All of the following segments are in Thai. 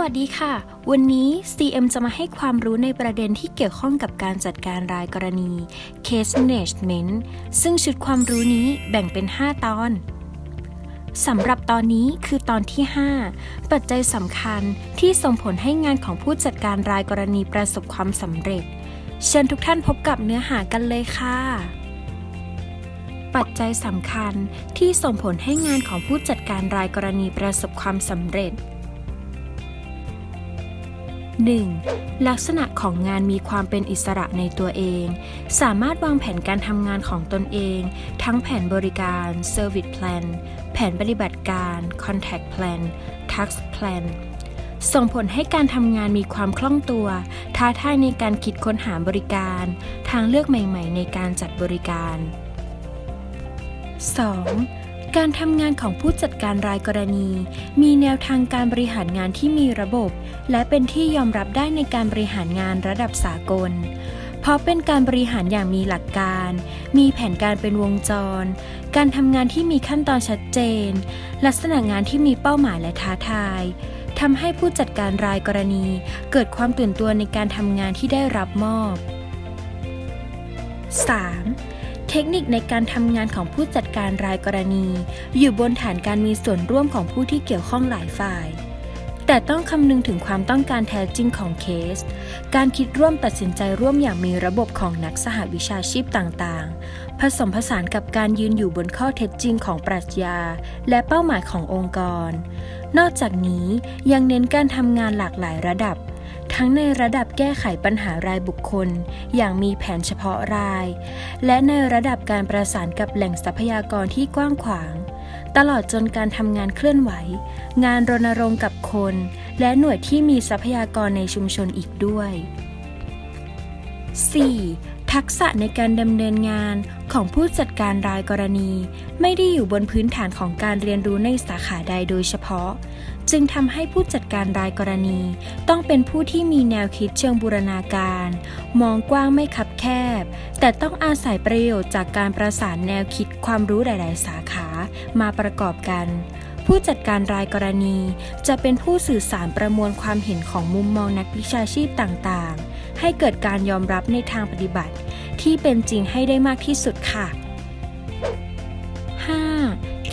วัสดีค่ะ วันนี้ CM จะมาให้ความรู้ในประเด็นที่เกี่ยวข้องกับการจัดการรายกรณี Case Management ซึ่งชุดความรู้นี้แบ่งเป็น 5 ตอนสำหรับตอนนี้คือตอนที่ 5 ปัจจัยสำคัญที่ส่งผลให้งานของผู้จัดการรายกรณีประสบความสำเร็จ เชิญทุกท่านพบกับเนื้อหากันเลยค่ะ ปัจจัยสำคัญที่ส่งผลให้งานของผู้จัดการรายกรณีประสบความสำเร็จ 1. ลักษณะของงานมีความเป็นอิสระในตัวเอง สามารถวางแผนการทำงานของตนเอง ทั้งแผนบริการ Service Plan แผนปฏิบัติการ Contact Plan Task Plan ส่งผลให้การทำงานมีความคล่องตัว ท้าทายในการคิดค้นหาบริการ ทางเลือกใหม่ ๆ ในการจัดบริการ 2. การทำงานของผู้จัดการรายกรณี มีแนวทางการบริหารงานที่มีระบบ และเป็นที่ยอมรับได้ในการบริหารงานระดับสากล เพราะเป็นการบริหารอย่างมีหลักการ มีแผนการเป็นวงจร การทำงานที่มีขั้นตอนชัดเจน ลักษณะงานที่มีเป้าหมายและท้าทายทำให้ผู้จัดการรายกรณี เกิดความตื่นตัวในการทำงานที่ได้รับมอบ 3. เทคนิคในการทำงานของผู้จัดการรายกรณี อยู่บนฐานการมีส่วนร่วมของผู้ที่เกี่ยวข้องหลายฝ่าย แต่ต้องคำนึงถึงความต้องการแท้จริงของเคส การคิดร่วมตัดสินใจร่วมอย่างมีระบบของนักสหวิชาชีพต่างๆ ผสมผสานกับการยืนอยู่บนข้อเท็จจริงของปรัชญา และเป้าหมายขององค์กร นอกจากนี้ยังเน้นการทำงานหลากหลายระดับ ทั้งในระดับแก้ไขปัญหารายบุคคล อย่างมีแผนเฉพาะราย และในระดับการประสานกับแหล่งทรัพยากรที่กว้างขวาง ตลอดจนการทำงานเคลื่อนไหว งานรณรงค์กับคน และหน่วยที่มีทรัพยากรในชุมชนอีกด้วย 4. ทักษะในการดำเนินงานของผู้จัดการรายกรณี ไม่ได้อยู่บนพื้นฐานของการเรียนรู้ในสาขาใดโดยเฉพาะ จึงทำให้ผู้จัดการรายกรณี ต้องเป็นผู้ที่มีแนวคิดเชิงบูรณาการ มองกว้างไม่คับแคบ แต่ต้องอาศัยประโยชน์จากการประสานแนวคิดความรู้หลาย ๆ สาขามาประกอบกัน ผู้จัดการรายกรณี จะเป็นผู้สื่อสารประมวลความเห็นของมุมมองนักวิชาชีพต่าง ๆ ให้เกิดการยอมรับในทางปฏิบัติ ที่เป็นจริงให้ได้มากที่สุดค่ะ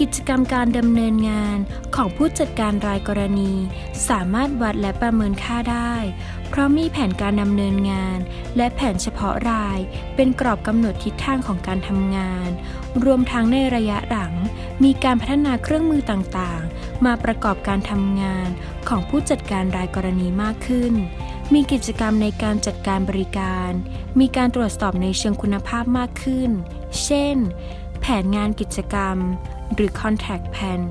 กิจกรรมการดำเนินงานของผู้จัดการรายกรณี สามารถวัดและประเมินค่าได้ เพราะมีแผนการดำเนินงาน และแผนเฉพาะราย เป็นกรอบกำหนดทิศทางของการทำงาน รวมทั้งในระยะหลัง มีการพัฒนาเครื่องมือต่างๆ มาประกอบการทำงานของผู้จัดการรายกรณีมากขึ้น มีกิจกรรมในการจัดการบริการ มีการตรวจสอบในเชิงคุณภาพมากขึ้น เช่น แผนงานกิจกรรม หรือ Contact Plan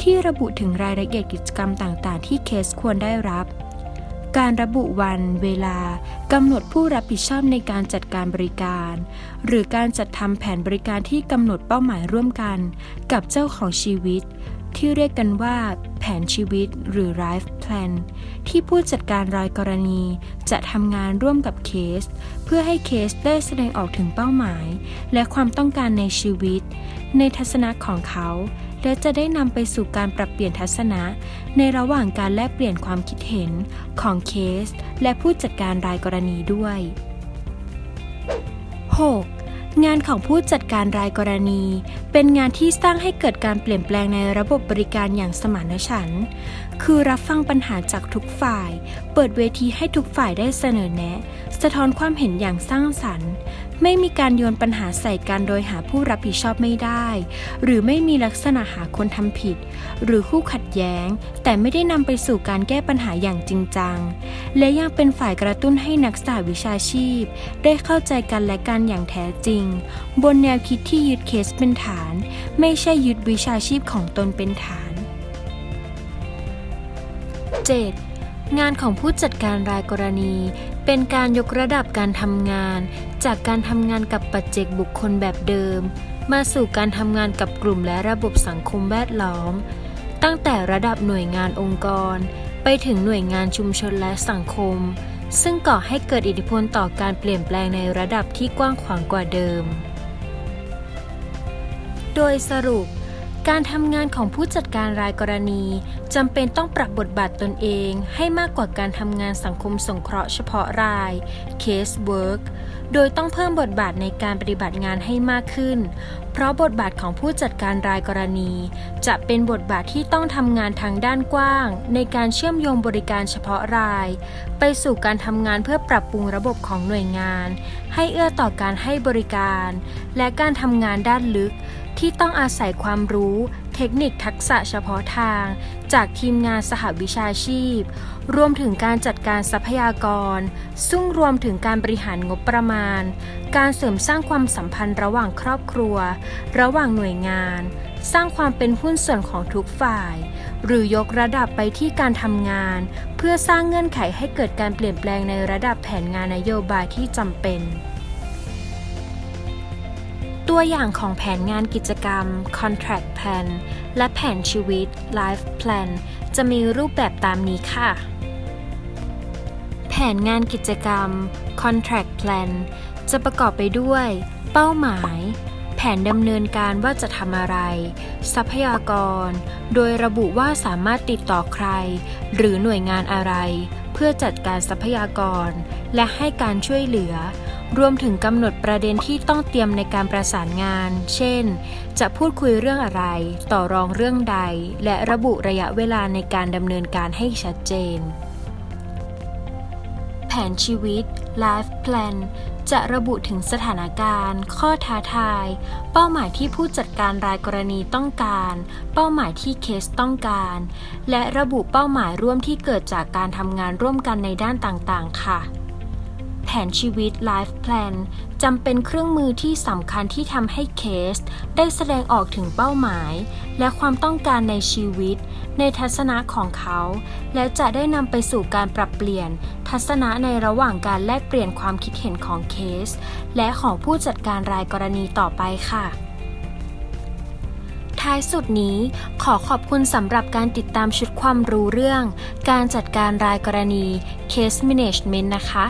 ที่ระบุถึงรายละเอียดกิจกรรมต่างๆ ที่เคสควรได้รับ การระบุวันเวลากำหนดผู้รับผิดชอบในการจัดการบริการ หรือการจัดทำแผนบริการที่กำหนดเป้าหมายร่วมกัน กับเจ้าของชีวิต ที่เรียกกันว่าแผนชีวิตหรือ Life Plan ที่ผู้จัดการรายกรณีจะทำงานร่วมกับเคส เพื่อให้เคสได้แสดงออกถึงเป้าหมาย และความต้องการในชีวิต ในทัศนะของเขา และจะได้นำไปสู่การปรับเปลี่ยนทัศนะ ในระหว่างการแลกเปลี่ยนความคิดเห็นของเคส และผู้จัดการรายกรณีด้วย 6. งานของผู้จัดการรายกรณี เป็นงานที่สร้างให้เกิดการเปลี่ยนแปลงในระบบบริการอย่างสมานฉันท์คือรับฟังปัญหาจากทุกฝ่าย เปิดเวทีให้ทุกฝ่ายได้เสนอแนะ สะท้อนความเห็นอย่างสร้างสรรค์ ไม่มีการโยนปัญหาใส่กันโดยหาผู้รับผิดชอบไม่ได้ หรือไม่มีลักษณะหาคนทำผิด หรือคู่ขัดแย้ง แต่ไม่ได้นำไปสู่การแก้ปัญหาอย่างจริงจัง และยังเป็นฝ่ายกระตุ้นให้นักศึกษาวิชาชีพ ได้เข้าใจกันและกันอย่างแท้จริง บนแนวคิดที่ยึดเคสเป็นฐาน ไม่ใช่ยึดวิชาชีพของตนเป็นฐาน 7. งานของผู้จัดการรายกรณี เป็นการยกระดับการทำงาน จากการทำงานกับปัจเจกบุคคลแบบเดิม มาสู่การทำงานกับกลุ่มและระบบสังคมแวดล้อม ตั้งแต่ระดับหน่วยงานองค์กร ไปถึงหน่วยงานชุมชนและสังคม ซึ่งก่อให้เกิดอิทธิพลต่อการเปลี่ยนแปลงในระดับที่กว้างขวางกว่าเดิม โดยสรุป การทำงานของผู้จัดการรายกรณีจำเป็นต้องปรับบทบาทตนเองให้มากกว่าการทำงานสังคมสงเคราะห์เฉพาะราย case work โดยต้องเพิ่มบทบาทในการปฏิบัติงานให้มากขึ้น เพราะบทบาทของผู้จัดการรายกรณี จะเป็นบทบาทที่ต้องทำงานทางด้านกว้าง ในการเชื่อมโยงบริการเฉพาะราย ไปสู่การทำงานเพื่อปรับปรุงระบบของหน่วยงาน ให้เอื้อต่อการให้บริการ และการทำงานด้านลึก ที่ต้องอาศัยความรู้ เทคนิคทักษะเฉพาะทาง จากทีมงานสหวิชาชีพ รวมถึงการจัดการทรัพยากร ซึ่งรวมถึงการบริหารงบประมาณ การเสริมสร้างความสัมพันธ์ระหว่างครอบครัว ระหว่างหน่วยงาน สร้างความเป็นหุ้นส่วนของทุกฝ่าย หรือยกระดับไปที่การทำงาน เพื่อสร้างเงื่อนไขให้เกิดการเปลี่ยนแปลงในระดับแผนงานนโยบายที่จำเป็น ตัวอย่างของแผนงานกิจกรรม contract plan และแผนชีวิต life plan จะมีรูปแบบตามนี้ค่ะ แผนงานกิจกรรม contract plan จะประกอบไปด้วย เป้าหมาย แผนดำเนินการว่าจะทำอะไร ทรัพยากร โดยระบุว่าสามารถติดต่อใคร หรือหน่วยงานอะไร เพื่อจัดการทรัพยากร และให้การช่วยเหลือ รวมถึงกำหนดประเด็นที่ต้องเตรียมในการประสานงาน เช่น จะพูดคุยเรื่องอะไร ต่อรองเรื่องใด และระบุระยะเวลาในการดำเนินการให้ชัดเจน แผนชีวิต Life Plan จะระบุถึงสถานการณ์ ข้อท้าทาย เป้าหมายที่ผู้จัดการรายกรณีต้องการ เป้าหมายที่เคสต้องการ และระบุเป้าหมายร่วมที่เกิดจากการทำงานร่วมกันในด้านต่างๆ ค่ะ นชีวิต Life Plan จำเป็นเครื่องมือที่สำคัญที่ทำให้เคส ได้แสดงออกถึงเป้าหมาย และความต้องการในชีวิต ในทัศนะของเขา และจะได้นำไปสู่การปรับเปลี่ยน ทัศนะในระหว่างการแลกเปลี่ยนความคิดเห็นของเคส และของผู้จัดการรายกรณีต่อไปค่ะท้ายสุดนี้ขอขอบคุณสำหรับการติดตามชุดความรู้เรื่อง การจัดการรายกรณี Case Management นะคะ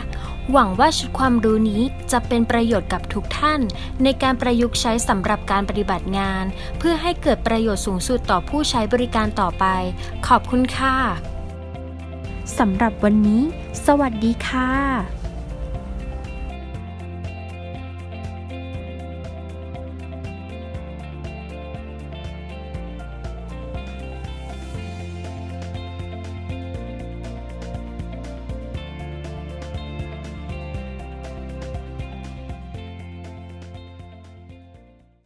หวังว่าชุดความรู้นี้จะเป็นประโยชน์กับทุกท่าน ในการประยุกต์ใช้สำหรับการปฏิบัติงาน เพื่อให้เกิดประโยชน์สูงสุดต่อผู้ใช้บริการต่อไป ขอบคุณค่ะสำหรับวันนี้ สวัสดีค่ะ